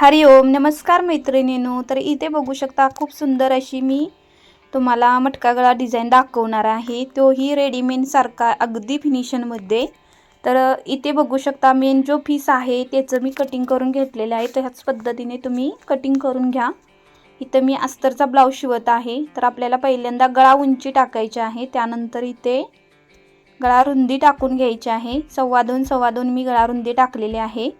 हरिओम नमस्कार मैत्रिणीनो. तर इथे बघू शकता खूप सुंदर अशी मी तुम्हाला मटका गळा डिझाईन दाखवणार आहे. तोही रेडीमेडसारखा अगदी फिनिशनमध्ये तर इथे बघू शकता मेन जो पीस आहे त्याचं मी कटिंग करून घेतलेलं आहे. तर ह्याच पद्धतीने तुम्ही कटिंग करून घ्या. इथं मी अस्तरचा ब्लाऊज शिवत आहे. तर आपल्याला पहिल्यांदा गळा उंची टाकायची आहे. त्यानंतर इथे गळा रुंदी टाकून घ्यायची आहे. सव्वा दोन सव्वा दोन मी गळा रुंदी टाकलेली आहे.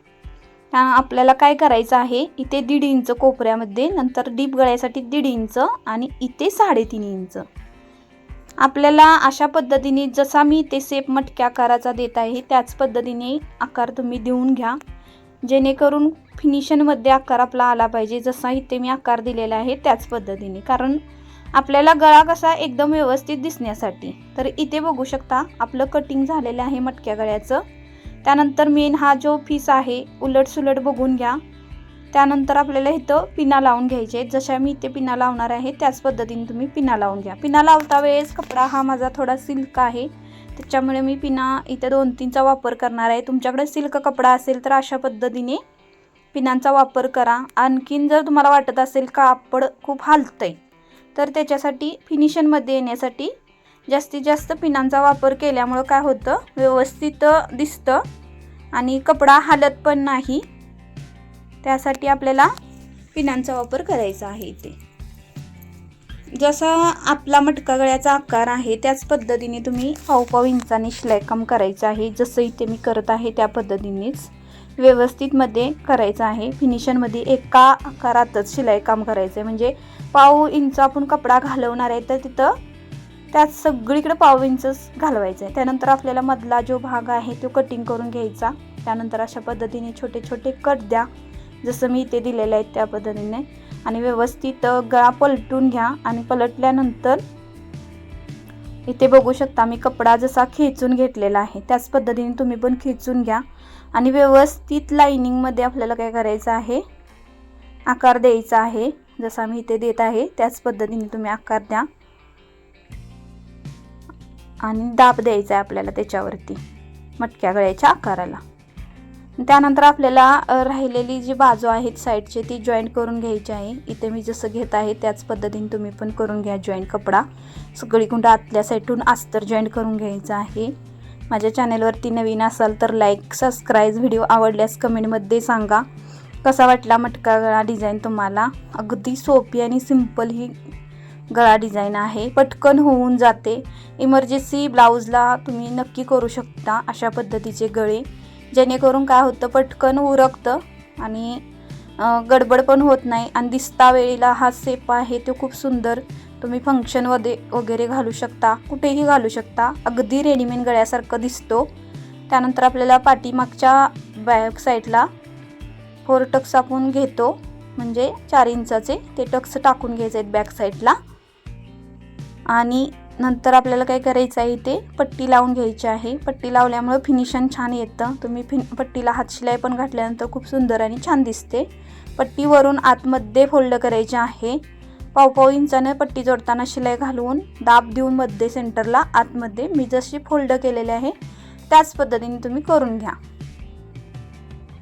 आपल्याला काय करायचं आहे? इथे दीड इंच कोपऱ्यामध्ये नंतर डीप गळ्यासाठी दीड इंच आणि इथे साडेतीन इंच. आपल्याला अशा पद्धतीने जसा मी इथे सेप मटक्या आकाराचा देत आहे त्याच पद्धतीने आकार तुम्ही देऊन घ्या. जेणेकरून फिनिशनमध्ये आकार आपला आला पाहिजे जसा इथे मी आकार दिलेला आहे त्याच पद्धतीने. कारण आपल्याला गळा कसा एकदम व्यवस्थित दिसण्यासाठी. तर इथे बघू शकता आपलं कटिंग झालेलं आहे मटक्या गळ्याचं. त्यानंतर मेन हा जो पीस आहे उलट सुलट बघून घ्या. त्यानंतर आपल्याला इथं पिना लावून घ्यायचे आहेत. जशा मी इथे पिना लावणार आहे त्याच पद्धतीने तुम्ही पिना लावून घ्या. पिना लावता वेळेस कपडा हा माझा थोडा सिल्क आहे. त्याच्यामुळे मी पिना इथे दोन तीनचा वापर करणार आहे. तुमच्याकडे सिल्क कपडा असेल तर अशा पद्धतीने पिनांचा वापर करा. आणखीन जर तुम्हाला वाटत असेल कापड खूप हालतंय तर त्याच्यासाठी फिनिशनमध्ये येण्यासाठी जास्तीत जास्त पिनांचा वापर केल्यामुळं काय होतं? व्यवस्थित दिसतं आणि कपडा हालत पण नाही. त्यासाठी आपल्याला पिनांचा वापर करायचा आहे इथे. जसा आपला मटका गळ्याचा आकार आहे त्याच पद्धतीने तुम्ही पावपाव पाव इंचाने शिलाईकाम करायचं आहे. जसं इथे मी करत आहे त्या पद्धतीनेच व्यवस्थितमध्ये करायचं आहे. फिनिशनमध्ये एका आकारातच शिलाईकाम करायचं आहे म्हणजे पाव इंच आपण कपडा घालवणार आहे तर तिथं त्यात सगळीकडे पाव इंचच घालवायचं. आहे त्यानंतर आपल्याला मधला जो भाग आहे तो कटिंग करून घ्यायचा. त्यानंतर अशा पद्धतीने छोटे छोटे कट द्या. जसं मी इथे दिलेलं आहे त्या पद्धतीने. आणि व्यवस्थित गळा पलटून घ्या. आणि पलटल्यानंतर इथे बघू शकता मी कपडा जसा खेचून घेतलेला आहे. त्याच पद्धतीने तुम्ही पण खेचून घ्या. आणि व्यवस्थित लाईनिंगमध्ये आपल्याला काय करायचं आहे? आकार द्यायचा आहे. जसा मी इथे देत आहे त्याच पद्धतीने तुम्ही आकार द्या. आणि दाब द्यायचा आहे आपल्याला त्याच्यावरती मटक्या गळ्याच्या आकाराला. त्यानंतर आपल्याला राहिलेली जी बाजू आहेत साईडची ती जॉईंट करून घ्यायची आहे. इथे मी जसं घेत आहे त्याच पद्धतीने तुम्ही पण करून घ्या जॉईंट कपडा. सगळीकडं आतल्या साईडून अस्तर जॉईंट करून घ्यायचं आहे. माझ्या चॅनेलवरती नवीन असाल तर लाईक सबस्क्राईब व्हिडिओ आवडल्यास कमेंटमध्ये सांगा. कसा वाटला मटका गळा डिझाईन तुम्हाला? अगदी सोपी आणि सिंपल ही गळा डिझाईन आहे पटकन होऊन जाते. इमर्जन्सी ब्लाऊजला तुम्ही नक्की करू शकता अशा पद्धतीचे गळे जेणेकरून काय होतं पटकन उरकतं आणि गडबड पण होत नाही. आणि दिसता वेळेला हा सेप आहे तो खूप सुंदर. तुम्ही फंक्शनमध्ये वगैरे घालू शकता कुठेही घालू शकता. अगदी रेडीमेड गळ्यासारखं दिसतो. त्यानंतर आपल्याला पाठीमागच्या बॅक साईडला फोर टक्स आपण घेतो. म्हणजे चार इंचाचे ते टक्स टाकून घ्यायचे आहेत बॅक साईडला आणि नंतर आपल्याला काय करायचं आहे ते पट्टी लावून घ्यायची आहे. पट्टी लावल्यामुळं फिनिशन छान येतं. तुम्ही फिन पट्टीला हातशिलाई पण घातल्यानंतर खूप सुंदर आणि छान दिसते. पट्टीवरून आतमध्ये फोल्ड करायचे आहे. पावपाव पाव इंचाने पट्टी जोडताना शिलाई घालवून दाब देऊन मध्ये सेंटरला आतमध्ये मी जशी फोल्ड केलेले आहे त्याच पद्धतीने तुम्ही करून घ्या.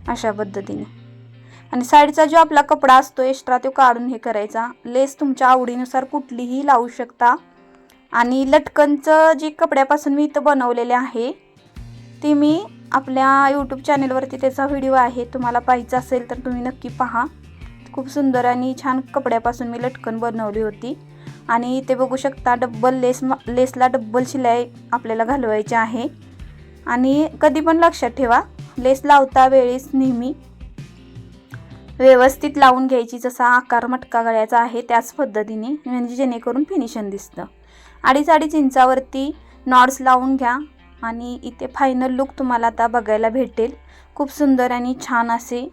अशा पद्धतीने. आणि साईडचा जो आपला कपडा असतो एक्स्ट्रा तो काढून हे करायचा. लेस तुमच्या आवडीनुसार कुठलीही लावू शकता. आणि लटकनचं जे कपड्यापासून मी इथं बनवलेले आहे ते मी आपल्या यूट्यूब चॅनेलवरती त्याचा व्हिडिओ आहे. तुम्हाला पाहिजे असेल तर तुम्ही नक्की पहा. खूप सुंदर आणि छान कपड्यापासून मी लटकन बनवली होती. आणि इथे बघू शकता डब्बल लेस लेसला डब्बल शिलाई आपल्याला घालवायची आहे. आणि कधी पण लक्षात ठेवा लेस लावता वेळेस नेहमी व्यवस्थित लावून घ्यायची जसा आकार मटका गळ्याचा आहे त्याच पद्धतीने म्हणजे जेणेकरून फिनिशन दिसतं. अडीच अडीच इंचावरती नॉड्स लावून घ्या आणि इथे फायनल लुक तुम्हाला आता बघायला भेटेल. खूप सुंदर आणि छान असे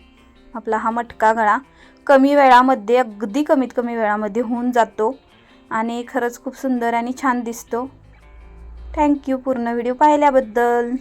आपला हा मटका गळा कमी वेळामध्ये अगदी कमीत कमी वेळामध्ये होऊन जातो आणि खरंच खूप सुंदर आणि छान दिसतो. थँक्यू पूर्ण व्हिडिओ पाहिल्याबद्दल.